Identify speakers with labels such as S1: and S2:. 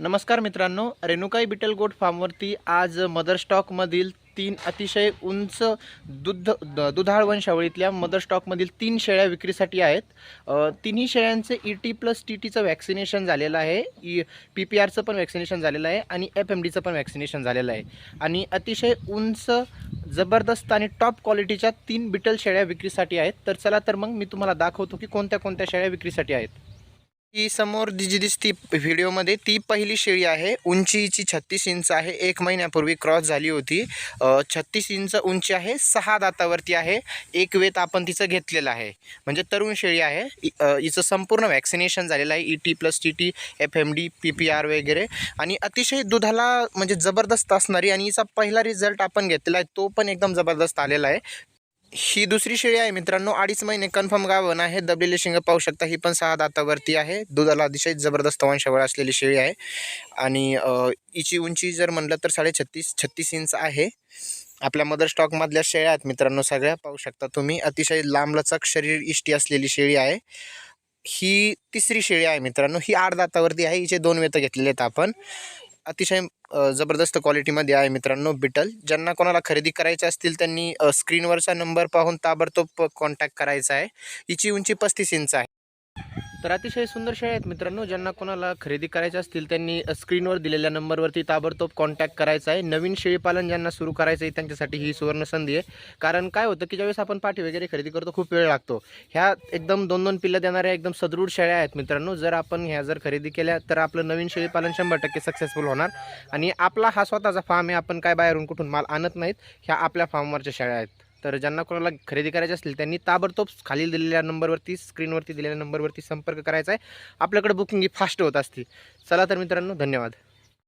S1: नमस्कार मित्रांनो रेणुकाई बिटल गोट फार्मवरती आज मदर स्टॉकमधील तीन अतिशय उंच दुध द- दुधाळ वंशावळीतल्या मदर स्टॉकमधील तीन शेळ्या विक्रीसाठी आहेत. तिन्ही शेळ्यांचे ई टी प्लस टी टीचं वॅक्सिनेशन झालेलं आहे. ई पी पी आरचं पण वॅक्सिनेशन झालेलं आहे आणि एफ एम डीचं पण वॅक्सिनेशन झालेलं आहे. आणि अतिशय उंच जबरदस्त आणि टॉप क्वालिटीच्या तीन बिटल शेळ्या विक्रीसाठी आहेत. तर चला तर मग मी तुम्हाला दाखवतो की कोणत्या कोणत्या शेळ्या विक्रीसाठी आहेत. ही समोर जी दिसती व्हिडिओमध्ये ती पहिली शेळी आहे. उंचीची छत्तीस इंच आहे. एक महिन्यापूर्वी क्रॉस झाली होती. छत्तीस इंच उंची आहे. सहा दातावरती आहे. एक वेत आपण तिचं घेतलेलं आहे. म्हणजे तरुण शेळी आहे. हिचं संपूर्ण वॅक्सिनेशन झालेलं आहे. E T plus T T F M D P P R वगैरे. आणि अतिशय दुधाला म्हणजे जबरदस्त असणारी आणि हिचा पहिला रिझल्ट आपण घेतलेला आहे तो पण एकदम जबरदस्त आलेला आहे. ही दुसरी शेळी आहे मित्रांनो. अडीच महिने कन्फर्म गावन आहे. दबलेली शिंग पाहू शकता. ही पण सहा दातावरती आहे. दुधाला अतिशय जबरदस्त वंशावळ असलेली शेळी आहे. आणि हिची उंची जर म्हणलं तर साडे छत्तीस छत्तीस इंच आहे. आपल्या मदर स्टॉकमधल्या शेळ्या आहेत मित्रांनो सगळ्या. पाहू शकता तुम्ही. अतिशय लांबलचक शरीर इष्टी असलेली शेळी आहे. ही तिसरी शेळी आहे मित्रांनो. ही आठ दातावरती आहे. हिचे दोन वेत घेतलेले आहेत आपण. अतिशय जबरदस्त क्वालिटीमध्ये आहे मित्रांनो बिटल. ज्यांना कोणाला खरेदी करायचे असतील त्यांनी स्क्रीनवरचा नंबर पाहून ताबडतोब कॉन्टॅक्ट करायचा आहे. हिची उंची पस्तीस इंच आहे. तर अतिशय सुंदर शेळ्या आहेत मित्रांनो ज्यांना कोणाला खरेदी करायच्या असतील त्यांनी स्क्रीनवर दिलेल्या नंबरवरती ताबडतोब कॉन्टॅक्ट करायचा आहे. नवीन शेळीपालन ज्यांना सुरू करायचं आहे त्यांच्यासाठी ही सुवर्ण संधी आहे. कारण काय होतं की ज्यावेळेस आपण पाठी वगैरे खरेदी करतो खूप वेळ लागतो. ह्या एकदम दोन दोन पिल्लं देणाऱ्या एकदम सदृढ शेळ्या आहेत मित्रांनो. जर आपण ह्या जर खरेदी केल्या तर आपलं नवीन शेळीपालन शंभर टक्के सक्सेसफुल होणार. आणि आपला हा स्वतःचा फार्म आहे. आपण काय बाहेरून कुठून माल आणत नाहीत ह्या आपल्या फार्मवरच्या शेळ्या आहेत. तर ज्यांना कोणाला खरेदी करायची असतील त्यांनी ताबडतोब खालील दिलेल्या नंबरवरती स्क्रीनवरती दिलेल्या नंबरवरती संपर्क करायचा आहे. आपल्याकडे बुकिंग ही फास्ट होत असते चला तर मित्रांनो धन्यवाद.